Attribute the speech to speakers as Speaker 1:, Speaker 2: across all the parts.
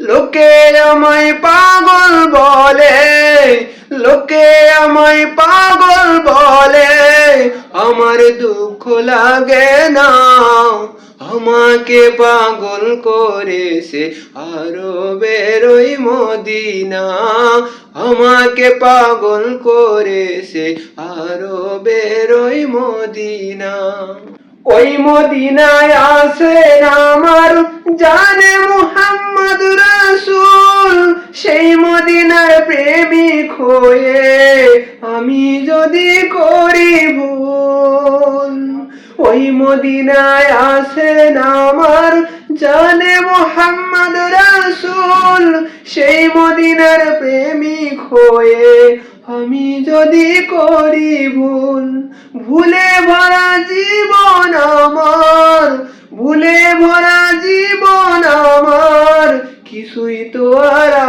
Speaker 1: লোকে আমায় পাগল বলে, লোকে আমায় পাগল বলে, আমার দুঃখ লাগে না, আমাকে পাগল করেছে আরও বেরোই মদিনা, আমাকে পাগল করেছে আরও বেরোই মদিনা। ওই মদিনায় আসেন আমার জানে মুহাম্মদ রাসূল, সেই মদিনার প্রেমিক হয়ে আমি যদি করি ভুল, ওই মদিনায় আসেন আমার জানে মোহাম্মদ রাসূল, সেই মদিনার প্রেমিক হয়ে আমি যদি করি ভুল, ভুলে ভরা জীবন আমার, ভুলে ভরা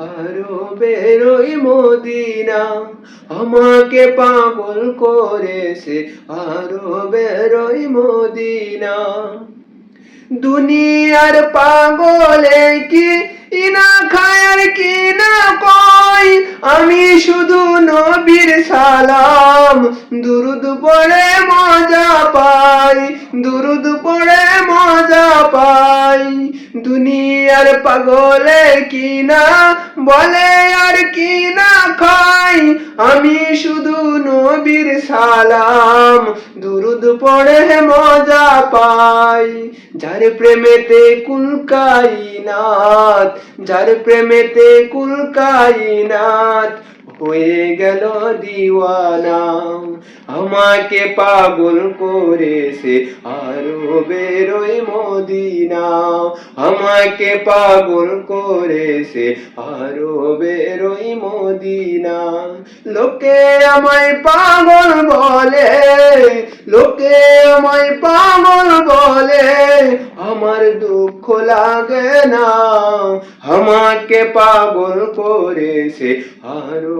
Speaker 1: আরও বেরোই মদিনা। আমাকে পাগল করেছে, আরও বেরোই মদিনা। দুনিয়ার পাগলে কি, ইনা খায়ার কি না কই আমি শুধু নবীর সালাম, দুরুদ পড়ে মজা পাই, দুরুদ দুনিয়ার পাগলে কি না বলে আর কি না খাই। আমি শুধু নবীর সালাম, দুরুদ পড়ে মজা পাই। যার প্রেমেতে কুলকাই নাথ যার প্রেমেতে কুলকাই নাথ হয়ে গেল দিওয়ানা। আমাকে পাগল করেছে আরও বেরোই মদিনা। আমাকে পাগল করেছে আরও বেরোই মদিনা। লোকে আমায় পাগল বলে, লোকে আমায় পাগল বলে, আমার দুঃখ লাগে না। আমাকে পাগল করেছে আরও